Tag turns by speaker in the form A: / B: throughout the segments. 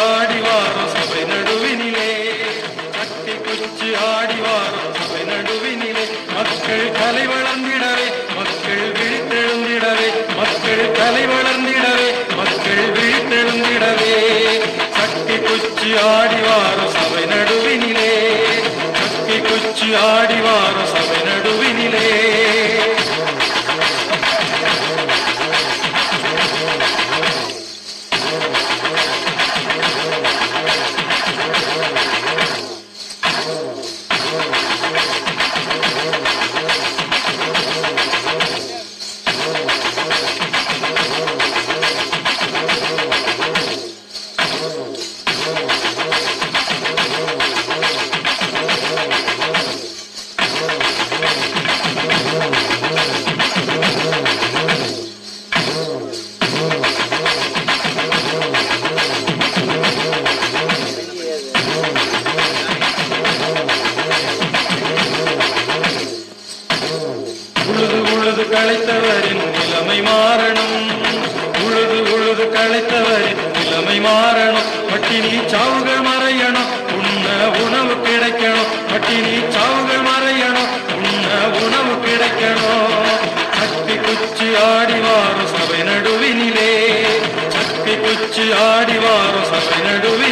A: ஆடி வாரம் சபை நடுவினிலே சக்தி குச்சி ஆடி வாரம் சபை நடுவினிலே மக்கள் கலை வளர்ந்திடவே மக்கள் விழித்தெழுந்திடவே மக்கள் கலை வளர்ந்திடவே மக்கள் விழித்தெழுந்திடவே குச்சி ஆடி வாரம் சபை நடுவினிலே குச்சி ஆடி வாரம் சபை களைத்தவரின் நிலைமை மாறணும். உழுது உழுது களைத்தவரின் நிலைமை மாறணும். பட்டினி சாவுகள் மறையணும். உண்ண உணவு கிடைக்கணும். பட்டினி சாவுகள் மறையணும். உண்ண உணவு கிடைக்கணும். சக்தி குச்சி ஆடி வாரும் சபை நடுவினிலே. சக்தி குச்சி ஆடி வாரும் சபை நடுவில்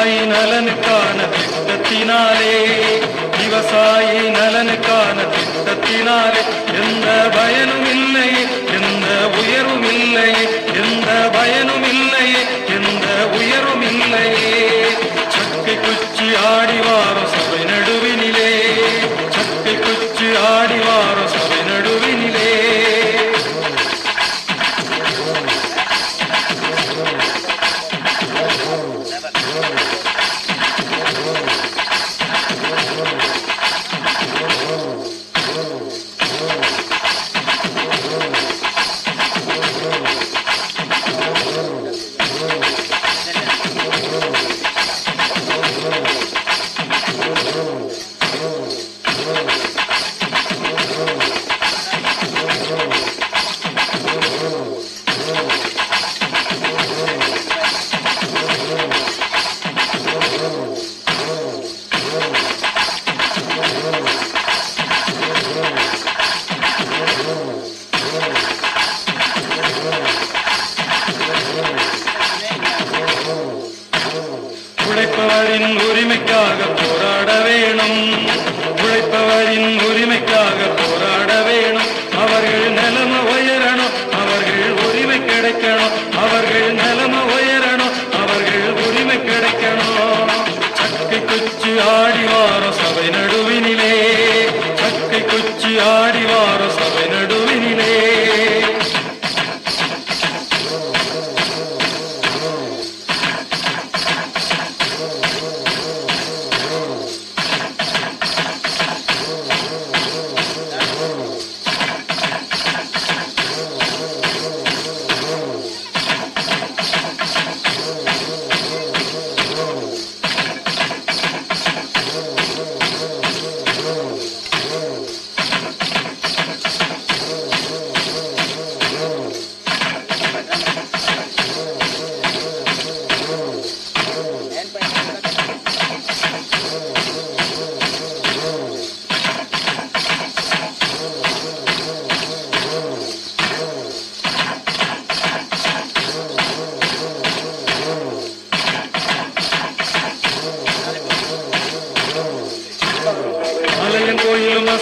A: ദിവസായി നലനുക്കാണ തിട്ടത്തിനാലേ ദിവസായി നലനുക്കാണ തിട്ടത്തിനാലേ എന്ത ഭയനുമില്ലേ എന്ത ഉയരുമില്ലേ എന്ത ഭയനുമില്ല. உழைப்பவரின் உரிமைக்காக போராட வேணும். உழைப்பவரின் உரிமைக்காக போராட வேணும். அவர்கள் நிலம உயரணும். அவர்கள் உரிமை கிடைக்கணும். அவர்கள் நிலம உயரணும். அவர்கள் உரிமை கிடைக்கணும். சக்கை குச்சி ஆடி வாரம் சபை நடுவினிலே. சக்கை குச்சி ஆடி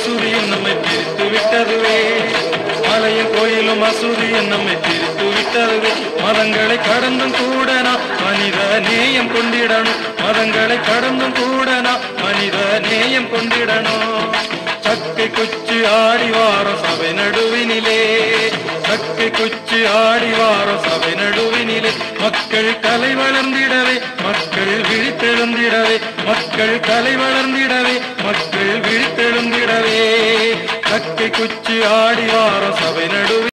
A: கோயிலும் மசூதியும் நம்மை பிரித்து விட்டதுவே. மலையும் கோயிலும் மசூதியும் நம்மை பிரித்து விட்டதுவே. மதங்களை கடந்தும் கூட நாம் மனித நேயம் கொண்டிடணும். மதங்களை கடந்தும் கூட நாம் மனித நேயம் கொண்டிடணும். சக்கை குச்சி ஆடி வாரம் சபை நடுவினிலே. சக்கை குச்சி ஆடி வாரம் சபை நடுவினிலே. மக்கள் கலை வளர்ந்திடவே மக்கள் விழித்தெழுந்திடவே. மக்கள் கலை வளர்ந்திடவே மக்கள் விழித்தெழுந்திடவே. சக்கை குச்சி குதிச்சு ஆடி வாரம் சபை நடுவே